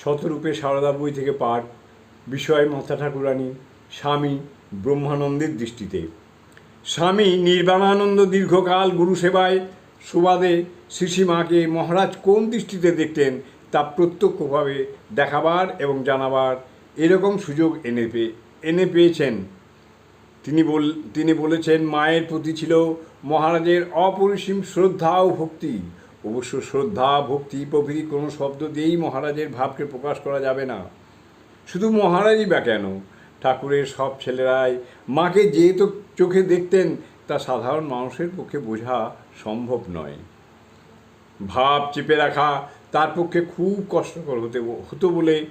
শতরূপে সারদা বই থেকে পাঠ, বিষয় মাতা ঠাকুরানী, স্বামী ব্রহ্মানন্দের দৃষ্টিতে। স্বামী নির্বাণানন্দ দীর্ঘকাল গুরু সেবায় সুবাদে শ্রীশ্রীমাকে মহারাজ কোন দৃষ্টিতে দেখতেন তা প্রত্যক্ষভাবে দেখাবার এবং জানাবার এরকম সুযোগ এনে পেয়ে এনে পেয়েছেন। তিনি বল, তিনি বলেছেন, মায়ের প্রতি ছিল মহারাজের অপরিসীম শ্রদ্ধা ও ভক্তি। অবশ্য শ্রদ্ধা, ভক্তি, প্রভৃতি কোনো শব্দ দিয়েই মহারাজের ভাবকে প্রকাশ করা যাবে না। শুধু মহারাজই বা কেন? ঠাকুরের সব ছেলেরাই মাকে যেহেতু চোখে দেখতেন, তা সাধারণ মানুষের পক্ষে বোঝা সম্ভব নয়। ভাব চেপে রাখা তার পক্ষে খুব কষ্টকর হতে হতো বলে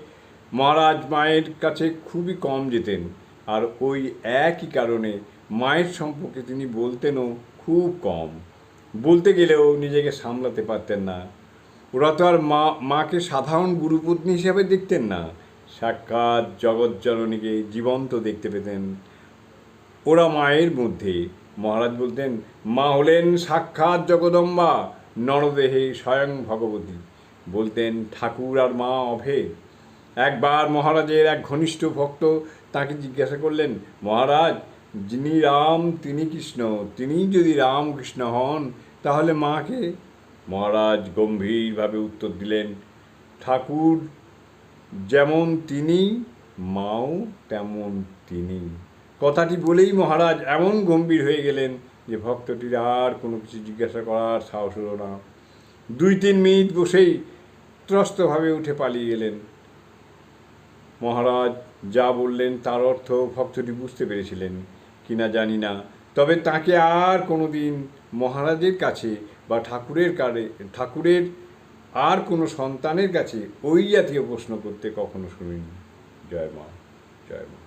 মহারাজ মায়ের কাছে খুবই কম যেতেন। আর ওই একই কারণে মায়ের সম্পর্কে তিনি বলতেনও খুব কম। বলতে গেলেও নিজেকে সামলাতে পারতেন না। ওরা তো আর মা, মাকে সাধারণ গুরুপত্নী হিসাবে দেখতেন না। সাক্ষাৎ জগৎজননীকে জীবন্ত দেখতে পেতেন। ওরা মায়ের মধ্যে। মহারাজ বলতেন, মা হলেন সাক্ষাৎ জগদম্বা, নরদেহে স্বয়ং ভগবতী। বলতেন, ঠাকুর আর মা অভেদ। একবার মহারাজের এক ঘনিষ্ঠ ভক্ত তাকে জিজ্ঞাসা করলেন, মহারাজ, যিনি রাম, তিনি কৃষ্ণ, তিনি যদি রামকৃষ্ণ হন তাহলে মাকে? মহারাজ গম্ভীরভাবে উত্তর দিলেন, ঠাকুর, যেমন তিনি, মাও তেমন তিনি। কথাটি বলেই মহারাজ এমন গম্ভীর হয়ে গেলেন যে ভক্তটির আর কোনো কিছু জিজ্ঞাসা করার সাহস হলো না। দুই তিন মিনিট বসেই ত্রস্তভাবে উঠে পালিয়ে গেলেন। মহারাজ যা বললেন তার অর্থ ভক্তটি বুঝতে পেরেছিলেন। কিনা জানি না তবে তাকে আর কোনো দিন মহারাজের কাছে বা ঠাকুরের কারে, ঠাকুরের আর কোনো সন্তানের কাছে ওই জাতীয় প্রশ্ন করতে কখনো শুনিনি। জয় মা জয় মা।